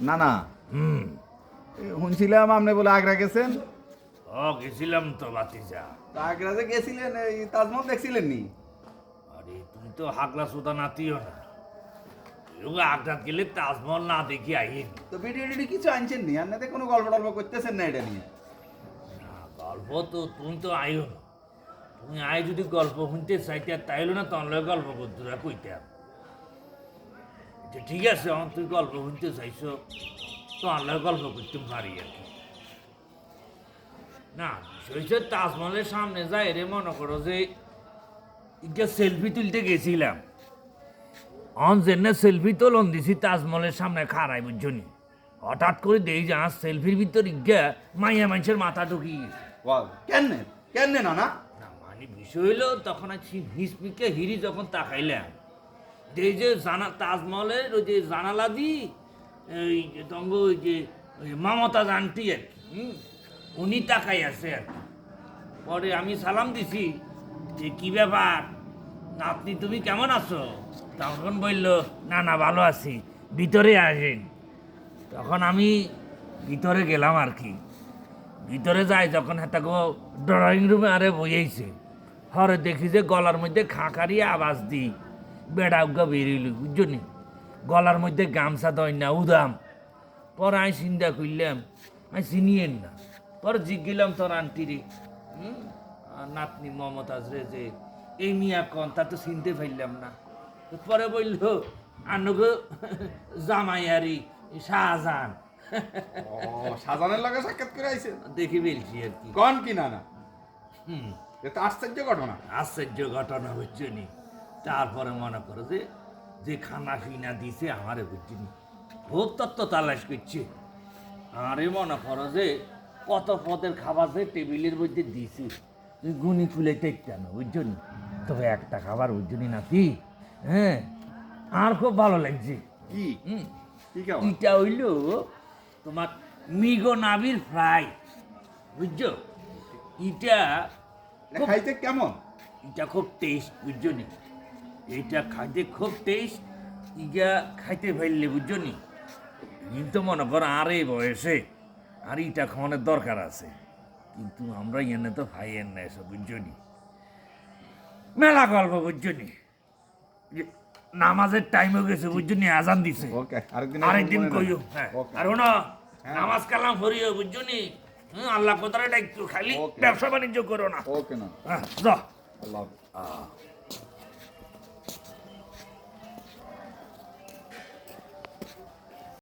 না না হুম এ, শুনছিলাম আপনি বলে আগ্রা গেছেন? ও গেছিলাম তো বাতিজা আগ্রা যে গেছিলেন এই তাজমহল দেখছিলেন নি? আরে তুমি তো হাগলা সুতা নাতিও না। এরকম আগ্রাত গেলে তাজমহল না দেখি আইন তো ভিডিও টিডিও কিছু আনছেন নি? আপনাদের কোনো গল্প টল্প করতেছেন না এটা নিয়ে? না গল্প তো তুমি তো আইও না। তুমি আই যদি গল্প শুনতে চাইতে তাইলো না তখন লগে গল্প করতে কইতাম ঠিক আছে আমার তুই গল্প শুনতে চাইছো তখন লগে গল্প করতে পারি আর কি। না সৈসের তাজমহলের সামনে যায় রে, মনে করো যে সেলফি তুলতে গেছিলাম। অন জেনে সেলফি তোলন দিছি, তাজমহলের সামনে খাড়াই বুঝছনি হঠাৎ করে দেই যে সেলফির ভিতর ইজ্ঞা মাইয়া মানুষের মাথা ঢুকি গেছে। কেন কেন না না মানে বিষয় হইল, তখন হিসপিকে হিরি যখন তাকাইলাম। যে যে জানা, তাজমহলের ওই যে জানালা দি এই যে তঙ্গ ওই যে, ওই মমতা জানটি আর কি উনি তাকাই আছে আর কি। পরে আমি সালাম দিছি যে, কি ব্যাপার? নাতনি তুমি কেমন আছো? তখন বলল, না না, ভালো আছি। ভিতরে আসেন। তখন আমি ভিতরে গেলাম আর কি। ভিতরে যাই, যখন হাতে গো ড্রয়িং রুমে আরে বইয়েছে হরে দেখি যে গলার মধ্যে খাঁকারি আওয়াজ দি বেড়া উগা বেরিয়েল বুঝলি গলার মধ্যে গামছা দই না উদাম। পরে আমি চিন্তা করলাম আমি চিনিয়েন না। পরে জিজ্ঞিলাম তোর আন্টিরে হুম, নাতনি মমতাজ রে যে এই মিয়া কন তা তো চিনতে পারলাম না। পরে বলল আনুগো জামাইয়ারি শাহজাহান। ও সাজানের লগে সাক্ষাৎ করে আইছেন? দেখি বলছি আর কি। কন কি না না হুম। এ তো আশ্চর্য ঘটনা। আশ্চর্য ঘটনা হচ্ছে নি। তারপরে মনে করো যে যে খানা ফিনা দিছে আমারে বুঝছিনি খুব তত্ত্ব তালাশ করছে। আরে মনে করো যে কত পদের খাবার যে টেবিলের মধ্যে দিছি। তুই গুনি খুলে না বুঝছ নি? তবে একটা খাবার বুঝছ নি নাতি হ্যাঁ আর খুব ভালো লাগছে। কি? এটা হইল তোমার মিগো নাবির ফ্রাই বুঝছ? এটা খাইতে কেমন? এটা খুব টেস্ট বুঝছ নি এটা খাইতে খুব টেস্ট ইগা খাইতে পারলে বুঝছ নি কিন্তু মনে করো আর এই বয়সে আর ইটা খাওয়ানোর দরকার আছে। কিন্তু আমরা এনে তো খাইয়েন না এসব বুঝছ নি মেলা গল্প বুঝছনি? নামাজের টাইম হয়ে গেছে বুঝছ নি আজান দিছে। আরেকদিন। কইও হ্যাঁ। আর নামাজ কালাম করিও বুঝছ নি হুম, আল্লাহ কোথায় একটু খালি। ব্যবসা বাণিজ্য করো না। ওকে না হ্যাঁ আল্লাহ